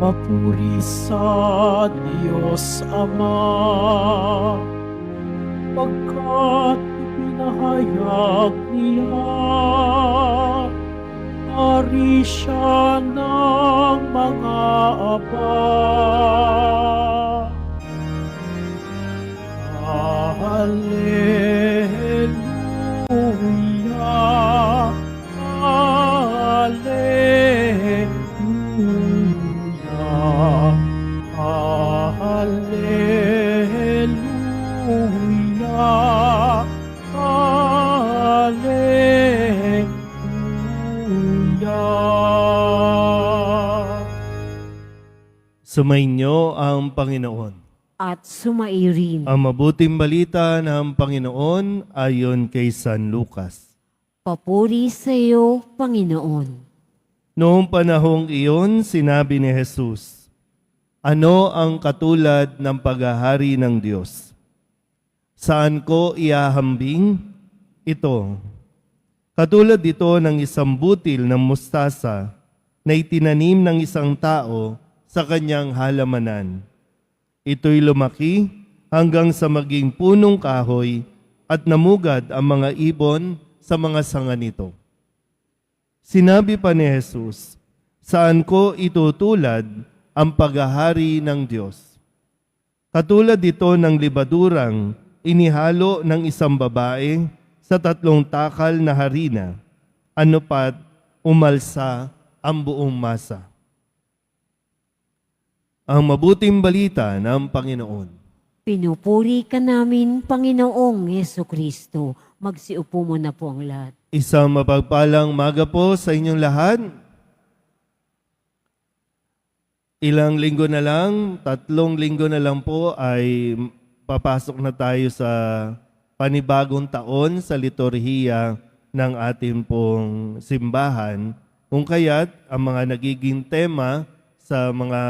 Papuri sa Diyos Ama, pagkat pinahayag niya, ari siya ng mga aba. Hallelujah, Sumainyo ang Panginoon. at sumairin. Ang mabuting balita ng Panginoon ayon kay San Lucas. Papuri sa iyo, Panginoon. Noong panahong iyon, sinabi ni Jesus, Ano ang katulad ng paghahari ng Diyos? Saan ko iahambing? Ito. Katulad ito ng isang butil ng mustasa na itinanim ng isang tao sa kanyang halamanan. Ito'y lumaki hanggang sa maging punong kahoy at namugad ang mga ibon sa mga sanga nito. Sinabi pa ni Jesus, saan ko itutulad ang paghahari ng Diyos? Katulad ito ng libadurang inihalo ng isang babae sa tatlong takal na harina, ano pat umalsa ang buong masa. Ang mabuting balita ng Panginoon. Pinupuri ka namin, Panginoong Yeso Kristo. Magsiupo mo na po ang lahat. Isang mapagpalang maga po sa inyong lahat. Ilang linggo na lang, tatlong linggo na lang po ay papasok na tayo sa panibagong taon sa liturhiya ng ating pong simbahan. Kung kaya't ang mga nagiging tema sa mga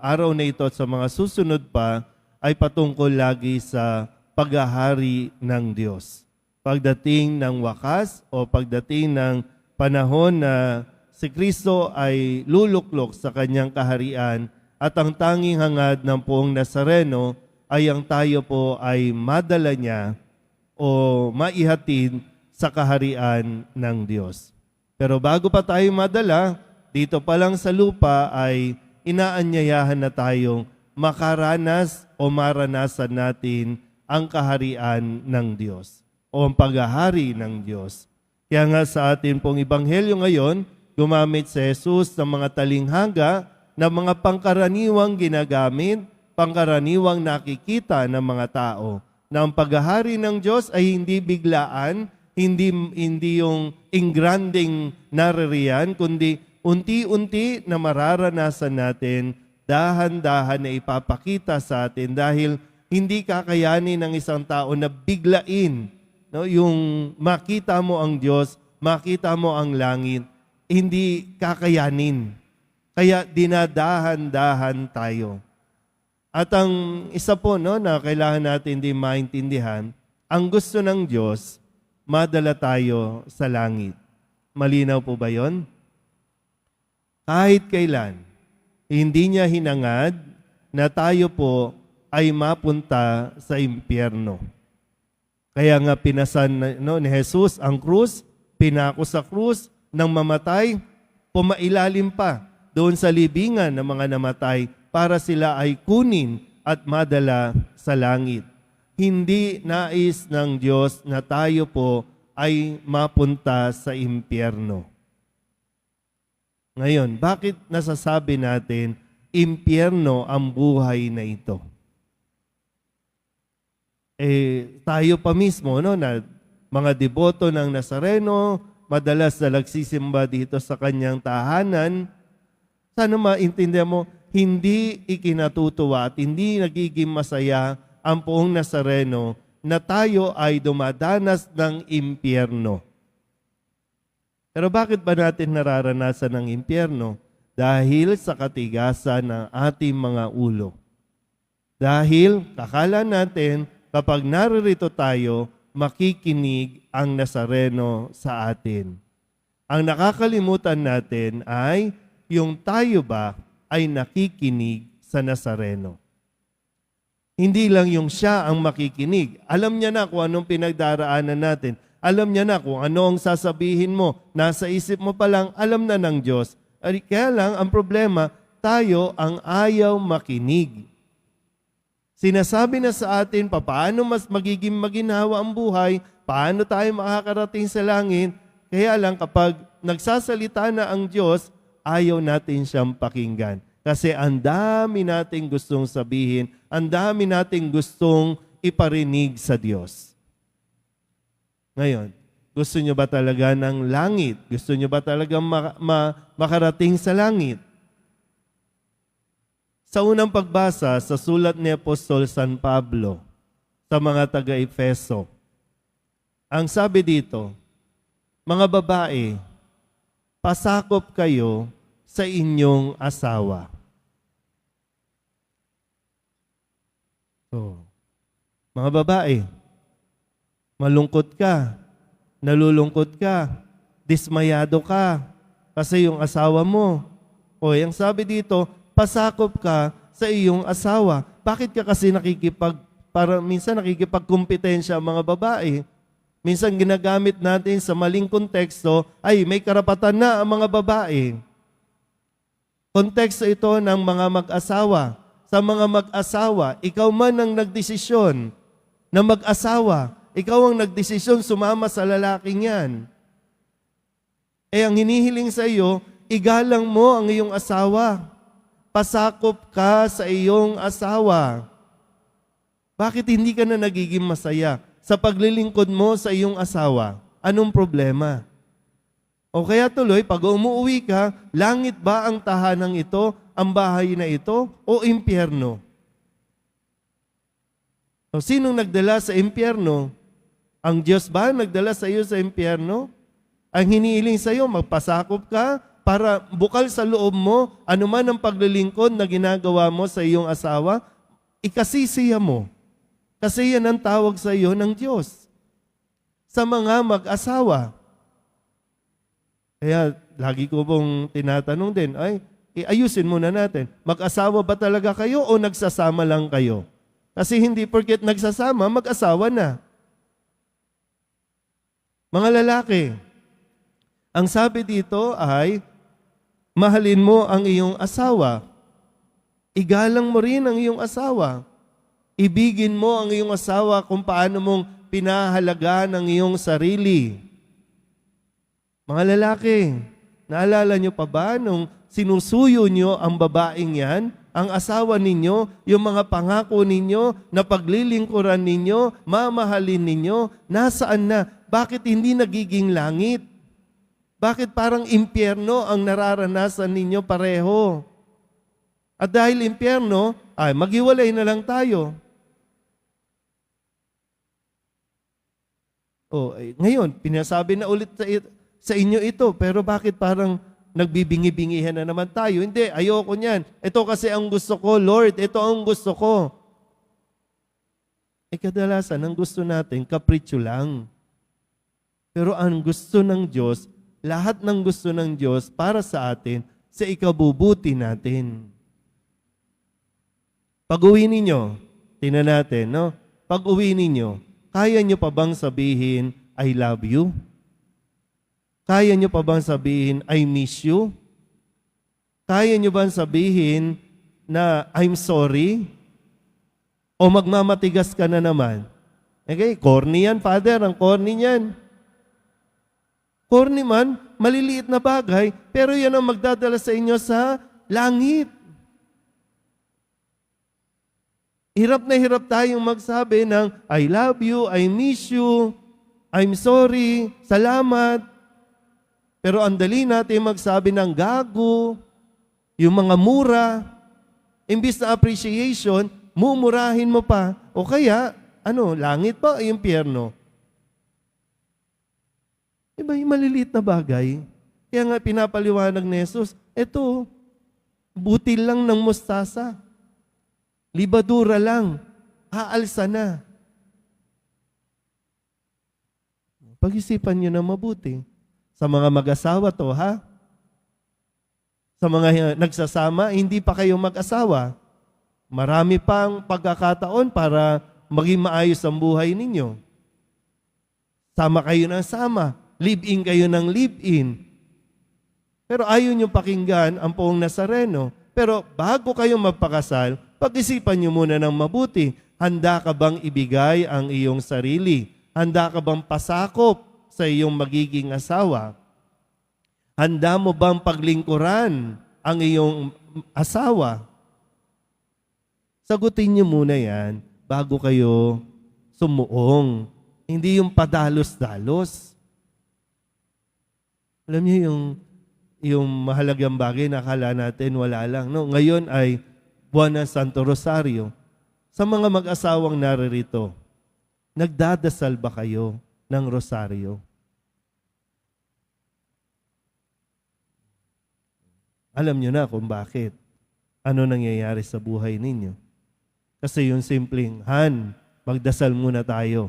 araw na ito at sa mga susunod pa ay patungkol lagi sa paghahari ng Diyos pagdating ng wakas o pagdating ng panahon na si Kristo ay luluklok sa kanyang kaharian at ang tanging hangad ng poong Nazareno ay ang tayo po ay madala niya o maihatid sa kaharian ng Diyos. Pero bago pa tayo madala, dito pa lang sa lupa ay inaanyayahan na tayong makaranas o maranasan natin ang kaharian ng Diyos o ang paghahari ng Diyos. Kaya nga sa atin pong ibanghelyo ngayon, gumamit si Jesus ng mga talinghanga na mga pangkaraniwang ginagamit, pangkaraniwang nakikita ng mga tao. Na ang paghahari ng Diyos ay hindi biglaan, hindi, hindi yung ingranding naririyan, kundi unti-unti na mararanasan natin, dahan-dahan na ipapakita sa atin dahil hindi kakayanin ng isang tao na biglain no yung makita mo ang Diyos, makita mo ang langit, hindi kakayanin. Kaya dinadahan-dahan tayo. At ang isa po no na kailangan natin din maintindihan, ang gusto ng Diyos, madala tayo sa langit. Malinaw po ba 'yon? Kahit kailan, hindi niya hinangad na tayo po ay mapunta sa impyerno. Kaya nga pinasan no, ni Jesus ang krus, pinako sa krus nang mamatay, pumailalim pa doon sa libingan ng mga namatay para sila ay kunin at madala sa langit. Hindi nais ng Diyos na tayo po ay mapunta sa impyerno. Ngayon, bakit nasasabi natin impyerno ang buhay na ito? eh, tayo pa mismo, no, na mga deboto ng Nazareno, madalas na nagsisimba dito sa kanyang tahanan, sana maintindihan mo, hindi ikinatutuwa at hindi nagiging masaya ang poong Nazareno na tayo ay dumadanas ng impyerno. Pero bakit ba natin nararanasan ng impyerno? Dahil sa katigasan ng ating mga ulo. Dahil kakala natin kapag naririto tayo, makikinig ang Nazareno sa atin. Ang nakakalimutan natin ay yung tayo ba ay nakikinig sa Nazareno. Hindi lang yung siya ang makikinig. Alam niya na kung anong pinagdaraanan natin. Alam niya na kung ano ang sasabihin mo. Nasa isip mo pa lang, alam na ng Diyos. Kaya lang, ang problema, tayo ang ayaw makinig. Sinasabi na sa atin paano mas magiging maginhawa ang buhay, paano tayo makakarating sa langit. Kaya lang kapag nagsasalita na ang Diyos, ayaw natin siyang pakinggan. Kasi ang dami nating gustong sabihin, ang dami nating gustong iparinig sa Diyos. Ngayon, gusto nyo ba talaga ng langit? Gusto nyo ba talaga ma- ma- makarating sa langit? Sa unang pagbasa sa sulat ni Apostol San Pablo sa mga taga-Efeso, ang sabi dito, mga babae, pasakop kayo sa inyong asawa. So, mga babae, malungkot ka, nalulungkot ka, dismayado ka, kasi yung asawa mo. O, ang sabi dito, pasakop ka sa iyong asawa. Bakit ka kasi nakikipag, para minsan nakikipagkumpetensya ang mga babae? Minsan ginagamit natin sa maling konteksto, ay may karapatan na ang mga babae. Konteksto ito ng mga mag-asawa. Sa mga mag-asawa, ikaw man ang nagdesisyon na mag-asawa. Ikaw ang nagdesisyon sumama sa lalaking yan. Eh ang hinihiling sa iyo, igalang mo ang iyong asawa. Pasakop ka sa iyong asawa. Bakit hindi ka na nagiging masaya sa paglilingkod mo sa iyong asawa? Anong problema? O kaya tuloy, pag umuwi ka, langit ba ang tahanang ito, ang bahay na ito, o impyerno? O sinong nagdala sa impyerno? Ang Diyos ba nagdala sa iyo sa impyerno? Ang hinihiling sa iyo, magpasakop ka para bukal sa loob mo, anuman ang paglilingkod na ginagawa mo sa iyong asawa, ikasisiya mo. Kasi yan ang tawag sa iyo ng Diyos. Sa mga mag-asawa. Kaya lagi ko pong tinatanong din, ay, iayusin muna natin. Mag-asawa ba talaga kayo o nagsasama lang kayo? Kasi hindi porket nagsasama, mag-asawa na. Mga lalaki, ang sabi dito ay, mahalin mo ang iyong asawa. Igalang mo rin ang iyong asawa. Ibigin mo ang iyong asawa kung paano mong pinahalagaan ang iyong sarili. Mga lalaki, naalala nyo pa ba nung sinusuyo nyo ang babaeng yan, ang asawa ninyo, yung mga pangako ninyo, na paglilingkuran ninyo, mamahalin ninyo, nasaan na? Bakit hindi nagiging langit? Bakit parang impyerno ang nararanasan ninyo pareho? At dahil impyerno, ay maghiwalay na lang tayo. Oh, eh, ngayon, pinasabi na ulit sa, sa inyo ito, pero bakit parang nagbibingi-bingihan na naman tayo? Hindi, ayoko niyan. Ito kasi ang gusto ko, Lord, ito ang gusto ko. Eh kadalasan, ang gusto natin, kapritsyo lang. Pero ang gusto ng Diyos, lahat ng gusto ng Diyos para sa atin, sa ikabubuti natin. Pag-uwi ninyo, tingnan natin, no? Pag-uwi ninyo, kaya nyo pa bang sabihin, I love you? Kaya nyo pa bang sabihin, I miss you? Kaya nyo bang sabihin na I'm sorry? O magmamatigas ka na naman? Okay, corny yan, Father. Ang corny niyan. Corny man, maliliit na bagay, pero yan ang magdadala sa inyo sa langit. Hirap na hirap tayong magsabi ng I love you, I miss you, I'm sorry, salamat. Pero ang dali natin magsabi ng gago, yung mga mura, imbis na appreciation, mumurahin mo pa. O kaya, ano, langit pa o impyerno? Iba yung maliliit na bagay. Kaya nga pinapaliwanag ni Jesus, eto, butil lang ng mustasa. Libadura lang. Aalsa na. Pag-isipan nyo na mabuti. Sa mga mag-asawa to, ha? Sa mga nagsasama, hindi pa kayo mag-asawa. Marami pang pagkakataon para maging maayos ang buhay ninyo. Sama kayo ng sama. Live-in kayo ng live-in. Pero ayaw nyo pakinggan ang poong Nazareno. Pero bago kayo magpakasal, pag-isipan nyo muna ng mabuti. Handa ka bang ibigay ang iyong sarili? Handa ka bang pasakop sa iyong magiging asawa? Handa mo bang paglingkuran ang iyong asawa? Sagutin niyo muna yan bago kayo sumuong. Hindi yung padalos-dalos. Alam niyo yung yung mahalagang bagay na akala natin wala lang. No? Ngayon ay buwan ng Santo Rosario. Sa mga mag-asawang naririto, nagdadasal ba kayo ng rosaryo? Alam nyo na kung bakit. Ano nangyayari sa buhay ninyo. Kasi yung simpleng, Han, magdasal muna tayo.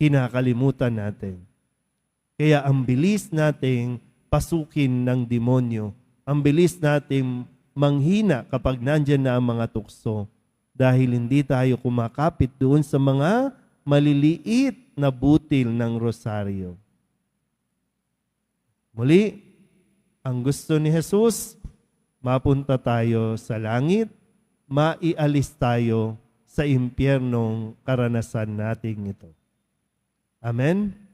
Kinakalimutan natin. Kaya ang bilis nating pasukin ng demonyo. Ang bilis nating manghina kapag nandyan na ang mga tukso. Dahil hindi tayo kumakapit doon sa mga maliliit na butil ng rosaryo. Muli, ang gusto ni Jesus, mapunta tayo sa langit, maialis tayo sa impyernong karanasan nating ito. Amen?